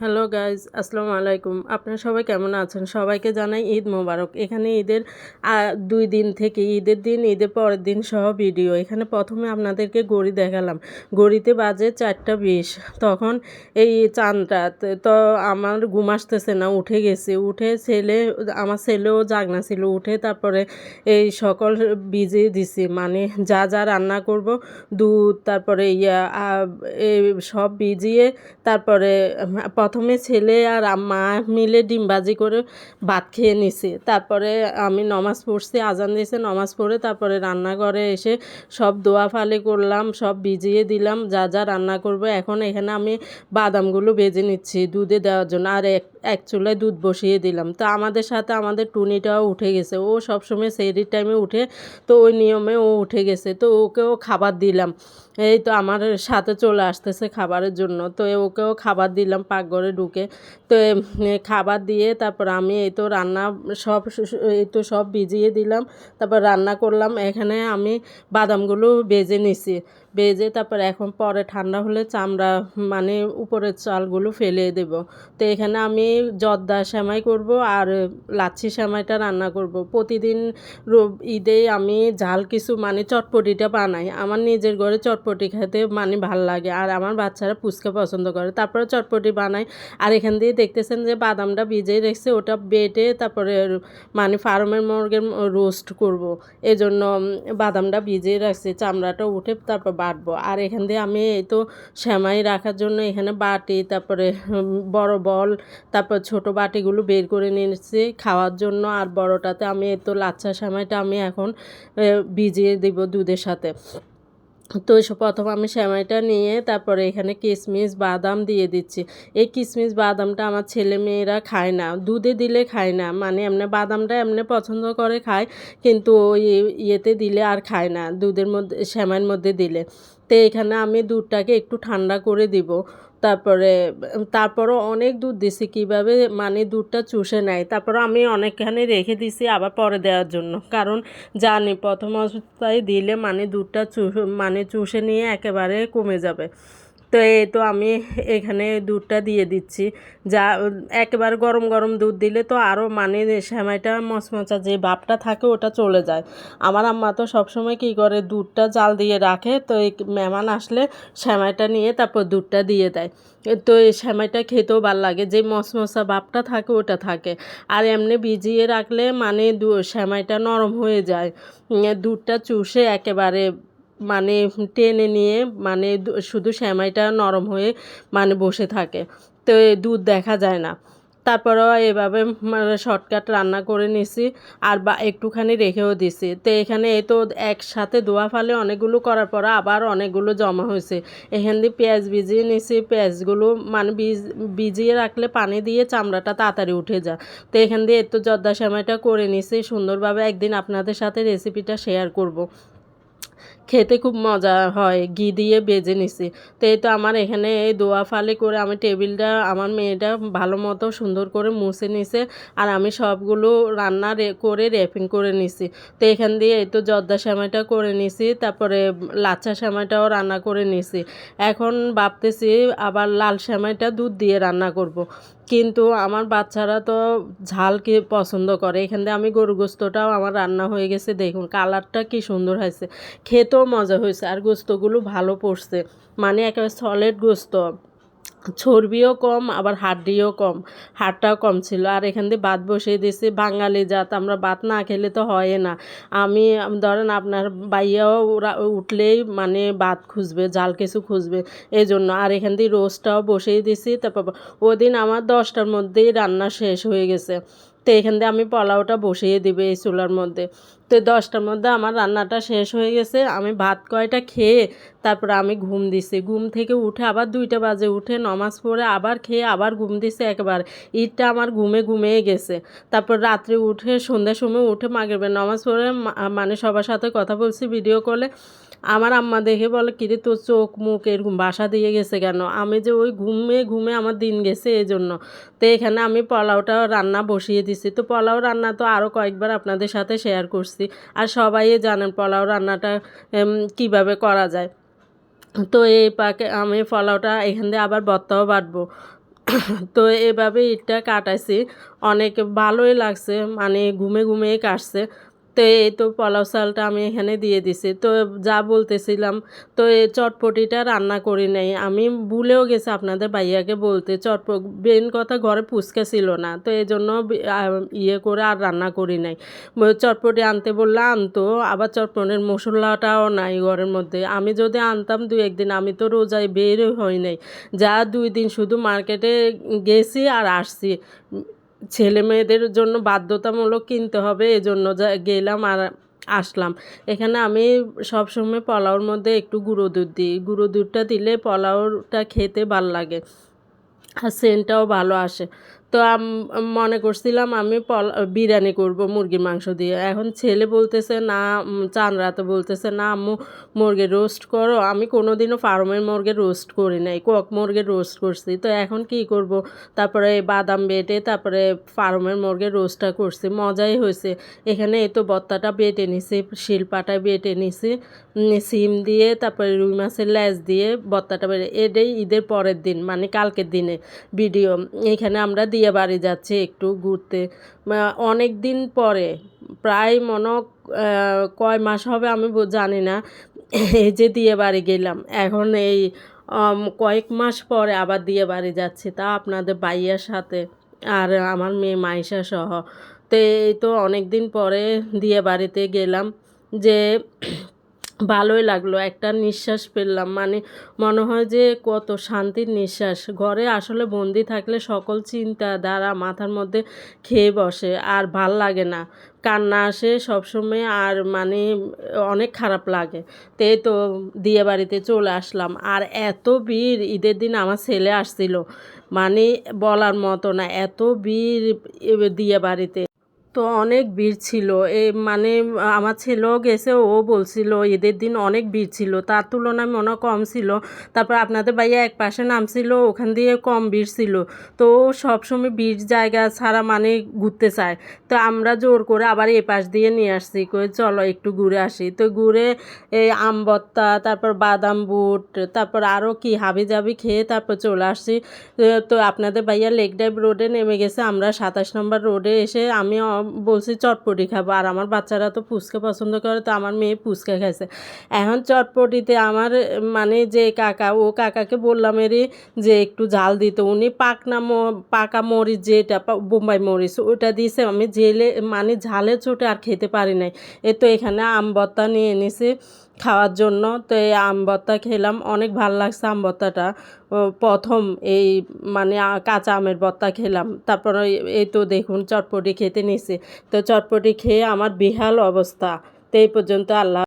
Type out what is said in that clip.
Hello guys আসসালামু আলাইকুম। আপনারা সবাই কেমন আছেন? সবাইকে জানাই ঈদ মোবারক। এখানে ঈদের দুই দিন থেকে ঈদের দিন, ঈদের পরের দিন সহ ভিডিও। এখানে প্রথমে আপনাদেরকে গড়ি দেখালাম। গড়িতে বাজে চারটা বিশ। তখন এই চানটা তো আমার ঘুম আসতেছে না, উঠে গেছে। উঠে ছেলে, আমার ছেলেও জাগনা ছিল। উঠে তারপরে এই সকল ভিজিয়ে দিছি। মানে যা যা রান্না করব, দুধ, তারপরে ইয়া সব বিজিয়ে তারপরে প্রথমে ছেলে আর মা মিলে ডিমবাজি করে ভাত খেয়ে নিছি। তারপরে আমি নমাজ পড়ছি, আজান দিয়েছে, নমাজ পড়ে তারপরে রান্নাঘরে এসে সব দোয়া ফালি করলাম, সব ভিজিয়ে দিলাম, যা যা রান্না করব। এখন এখানে আমি বাদামগুলো ভেজে নিচ্ছি দুধে দেওয়ার জন্য, আর এক এক চুলায় দুধ বসিয়ে দিলাম। তো আমাদের সাথে আমাদের টুনিটাও উঠে গেছে। ও সবসময় সেরির টাইমে উঠে, তো ওই নিয়মে ও উঠে গেছে। তো ওকেও খাবার দিলাম। এই তো আমার সাথে চলে আসতেছে খাবারের জন্য। তো ওকেও খাবার দিলাম পাকঘরে ঢুকে। তো খাবার দিয়ে তারপর আমি এই তো রান্না সব এই তো সব ভিজিয়ে দিলাম। তারপর রান্না করলাম। এখানে আমি বাদামগুলো বেজে নিছি। বেজে তারপর এখন পরে ঠান্ডা হলে চামড়া মানে উপরের চালগুলো ফেলে দেব। তো এখানে আমি জর্দা সেমাই করব আর লাচ্ছি সেমাইটা রান্না করব। প্রতিদিন ঈদে আমি ঝাল কিছু মানে চটপটিটা বানাই। আমার নিজের ঘরে চটপটি খেতে মানে ভালো লাগে। আর আমার বাচ্চারা ফুচকা পছন্দ করে। তারপরে চটপটি বানাই। আর এখান দিয়ে দেখতেছেন যে বাদামটা ভিজেই রেখেছে, ওটা বেটে তারপরে মানে ফার্মের মুরগের রোস্ট করব। এজন্য বাদামটা ভিজিয়ে রাখছি, চামড়াটা উঠে তারপর বাটবো। আর এখান দিয়ে আমি এই তো সেমাই রাখার জন্য এখানে বাটি, তারপরে বড় বল, তারপর ছোট বাটিগুলো বের করে নিয়েছি খাওয়ার জন্য। আর বড়টাতে আমি এই তো লাচ্ছা সেমাইটা আমি এখন ভিজিয়ে দিব দুধের সাথে। তো প্রথম আমি সেমাইটা নিয়ে তারপরে এখানে কিশমিশ বাদাম দিয়ে দিচ্ছি। এই কিশমিশ বাদামটা আমার ছেলে মেয়েরা খায় না, দুধে দিলে খায় না মানে এমনি বাদামটা এমনি পছন্দ করে খায়, কিন্তু ওই ইয়েতে দিলে আর খায় না, দুধের মধ্যে, সেমাইয়ের মধ্যে দিলে। তো এখানে আমি দুধটাকে একটু ঠান্ডা করে দিব। তারপরে, তারপরও অনেক দুধ দিছি কীভাবে মানে দুধটা চুষে নেয়। তারপর আমি অনেকখানি রেখে দিছি আবার পরে দেওয়ার জন্য। কারণ জানি প্রথম অবস্থায় দিলে মানে দুধটা চুষ মানে চুষে নিয়ে একেবারে কমে যাবে। তো এই তো আমি এখানে দুধটা দিয়ে দিচ্ছি। যা, একেবারে গরম গরম দুধ দিলে তো আরও মানে সেমাইটা মচমচা যে ভাবটা থাকে ওটা চলে যায়। আমার আম্মা তো সবসময় কী করে, দুধটা জাল দিয়ে রাখে, তো এই মেহমান আসলে সেমাইটা নিয়ে তারপর দুধটা দিয়ে দেয়। তো এই সেমাইটা খেতেও ভালো লাগে, যে মচমচা ভাবটা থাকে ওটা থাকে। আর এমনি ভিজিয়ে রাখলে মানে দু, সেমাইটা নরম হয়ে যায়। দুধটা চুষে একেবারে মানে টেনে নিয়ে মানে শুধু সেমাইটা নরম হয়ে মানে বসে থাকে। তো দুধ দেখা যায় না। তারপরেও এভাবে মানে শর্টকাট রান্না করে নিছি আর বা একটুখানি রেখেও দিছি। তো এখানে এই তো একসাথে দোয়া ফালে অনেকগুলো করার পর আবার অনেকগুলো জমা হয়েছে। এখান দিয়ে পেঁয়াজ ভিজিয়ে নিছি। পেঁয়াজগুলো মানে ভিজিয়ে রাখলে পানি দিয়ে চামড়াটা তাড়াতাড়ি উঠে যায়। তো এখান দিয়ে একটু জর্দা সেমাইটা করে নিছি। সুন্দরভাবে একদিন আপনাদের সাথে রেসিপিটা শেয়ার করব। খেতে খুব মজা হয়, ঘি দিয়ে বেজে নিছি। তো এই তো আমার এখানে এই দোয়া ফালি করে আমি টেবিলটা আমার মেয়েটা ভালো মতো সুন্দর করে মুছে নিছে আর আমি সবগুলো রান্না করে র্যাপিং করে নিছি। তো এখান দিয়ে এই তো জর্দা সেমাইটা করে নিছি, তারপরে লাচ্ছা সেমাইটাও রান্না করে নিছি। এখন ভাবতেছি আবার লাল সেমাইটা দুধ দিয়ে রান্না করব। কিন্তু আমার বাচ্চারা তো ঝালকে পছন্দ করে। এখান দিয়ে আমি গরু গোস্তটাও আমার রান্না হয়ে গেছে, দেখুন কালারটা কি সুন্দর হয়েছে। খেতেও মজা হয়েছে, আর গোস্তগুলো ভালো পড়ছে। মানে একেবারে সলিড গোস্ত। চর্বিও কম, আবার হাড্ডিও কম। হাড়টাও কম ছিল। আর এখান দিয়ে ভাত বসিয়ে দিয়েছি, বাঙালি জাত, আমরা ভাত না খেলে তো হয় না। আমি ধরেন আপনার বাইয়াও ওরা উঠলেই মানে ভাত খুঁজবে, জাল কিছু খুঁজবে এই জন্য আর এখান দিয়ে রোস্টটাও বসিয়ে দিয়েছি, তারপর ওদিন আমার দশটার মধ্যেই রান্না শেষ হয়ে গেছে। তো এখান দিয়ে আমি পোলাওটা বসিয়ে দিবে এই চুলার মধ্যে। তো দশটার মধ্যে আমার রান্নাটা শেষ হয়ে গেছে। আমি ভাত কয়টা খেয়ে তারপরে আমি ঘুম দিছি। ঘুম থেকে উঠে আবার দুইটা বাজে, উঠে নমাজ পড়ে আবার খেয়ে আবার ঘুম দিছে একবার। ঈদটা আমার ঘুমে ঘুমিয়ে গেছে। তারপর রাত্রে উঠে সন্ধ্যার সময় উঠে মাগরিবের নমাজ পড়ে মানে সবার সাথে কথা বলছি ভিডিও কলে আমার আম্মা দেখে বলে কিরে তোর চোখ, মুখ এরকম বাসা দিয়ে গেছে কেন? আমি যে ওই ঘুমে ঘুমে আমার দিন গেছে এই জন্য তো এখানে আমি পোলাওটা রান্না বসিয়ে দিছি। তো পোলাও রান্না তো আরও কয়েকবার আপনাদের সাথে শেয়ার করছি। আর সবাই জানেন পোলাও রান্নাটা কীভাবে করা যায়। তো এই পাকে আমি পোলাওটা এখান দিয়ে আবার বত্তাও বাটবো। তো এভাবে ইটটা কাটাইছি। অনেক ভালোই লাগছে মানে ঘুমে ঘুমেই কাটছে। তো এই তো পোলাও চালটা আমি এখানে দিয়ে দিছি। তো যা বলতেছিলাম, তো এই চটপটিটা রান্না করি নাই। আমি ভুলেও গেছি আপনাদের ভাইয়াকে বলতে চটপ মেন কথা ঘরে ফুচকা ছিল না, তো এই জন্য ইয়ে করে আর রান্না করি নাই। চটপটি আনতে বললে আনতো, আবার চটপটির মশলাটাও নাই ঘরের মধ্যে। আমি যদি আনতাম দু একদিন, আমি তো রোজায় বের হই নাই। যা দুই দিন শুধু মার্কেটে গেছি আর আসছি। ছেলে মেয়েদের জন্য বাধ্যতামূলক কিনতে হবে, এজন্য যা গেলাম আর আসলাম। এখানে আমি সবসময় পোলাওর মধ্যে একটু গুঁড়ো দুধ দিই। গুঁড়ো দুধটা দিলে পোলাওটা খেতে ভালো লাগে আর সেন্টটাও ভালো আসে। তো মনে করছিলাম আমি পল, বিরিয়ানি করব, মুরগির মাংস দিয়ে। এখন ছেলে বলতেছে, না চান রাতে বলতেছে, না, আম্মু মুরগির রোস্ট করো। আমি কোনোদিনও ফার্মের মুরগির রোস্ট করি নাই, কক মুরগির রোস্ট করছি। তো এখন কি করব? তারপরে বাদাম বেটে, তারপরে ফার্মের মুরগির রোস্টটা করছি, মজাই হয়েছে। এখানে এই তো বত্তাটা বেটে নিছি, শিলপাটা বেটে নিছি সিম দিয়ে, তারপরে রুই মাছের ল্যাজ দিয়ে বত্তাটা বেড়ে এটাই ঈদের পরের দিন মানে কালকের দিনে ভিডিও। এখানে আমরা দিয়ে বাড়ি যাচ্ছি একটু ঘুরতে। অনেক দিন পরে, প্রায় মনে কয় মাস হবে আমি জানি না, এই যে দিয়ে বাড়ি গেলাম। এখন এই কয়েক মাস পরে আবার দিয়ে বাড়ি যাচ্ছি, তা আপনাদের ভাইয়ার সাথে আর আমার মেয়ে মাইশা সহ। তো এই তো অনেক দিন পরে দিয়ে বাড়িতে গেলাম যে ভালোই লাগল, একটা নিঃশ্বাস পেলাম মানে মনে হয় যে কত শান্তির নিঃশ্বাস। ঘরে আসলে বন্দি থাকলে সকল চিন্তা দ্বারা মাথার মধ্যে খেয়ে বসে, আর ভালো লাগে না। কান্না আসে সবসময়, আর মানে অনেক খারাপ লাগে। তো তো দিয়ে বাড়িতে চলে আসলাম। আর এত ভিড়, ঈদের দিন আমার ছেলে আসছিল। মানে বলার মতো না, এত ভিড় দিয়ে বাড়িতে। তো অনেক ভিড় ছিল। এ মানে আমার ছেলেও গেছে, ও বলছিল ঈদের দিন অনেক ভিড় ছিল, তার তুলনায় মনে কম ছিল। তারপর আপনাদের ভাইয়া এক পাশে নামছিল, ওখান দিয়ে কম ভিড় ছিল। তো ও সবসময় ভিড় জায়গা ছাড়া মানে ঘুরতে চায়। তো আমরা জোর করে আবার এ পাশ দিয়ে নিয়ে আসছি, কই চলো একটু ঘুরে আসি। তো ঘুরে এই আমবত্তা তারপর বাদাম বুট, তারপর আরও কি হাবি জাবি খেয়ে তারপর চলে আসছি। তো- আপনাদের ভাইয়া লেক ড্রাইভ রোডে নেমে গেছে, আমরা সাতাশ নম্বর রোডে এসে আমি বলছি, চটপটি খাব। আর আমার বাচ্চারা তো ফুচকা পছন্দ করে, তো আমার মেয়ে ফুচকা খাইছে। এখন চটপটিতে আমার মানে যে কাকা, ও কাকাকে বললাম এরই যে একটু ঝাল দিতে। উনি পাকনা পাকা মরিচ যেটা বোম্বাই মরিচ ওটা দিয়েছে। আমি জেলে মানে ঝালে চোটে আর খেতে পারি নাই। এ তো এখানে আম নিয়ে এনেছি। খাওয়ার জন্য। তো এই আম ভর্তা খেলাম। অনেক ভালো লাগছে আম ভর্তাটা। প্রথম এই মানে কাঁচা আমের ভর্তা খেলাম। তারপর এই তো দেখুন চটপটি খেতে নিছি। তো চটপটি খেয়ে আমার বিহাল অবস্থা। তো এই পর্যন্ত আল্লাহ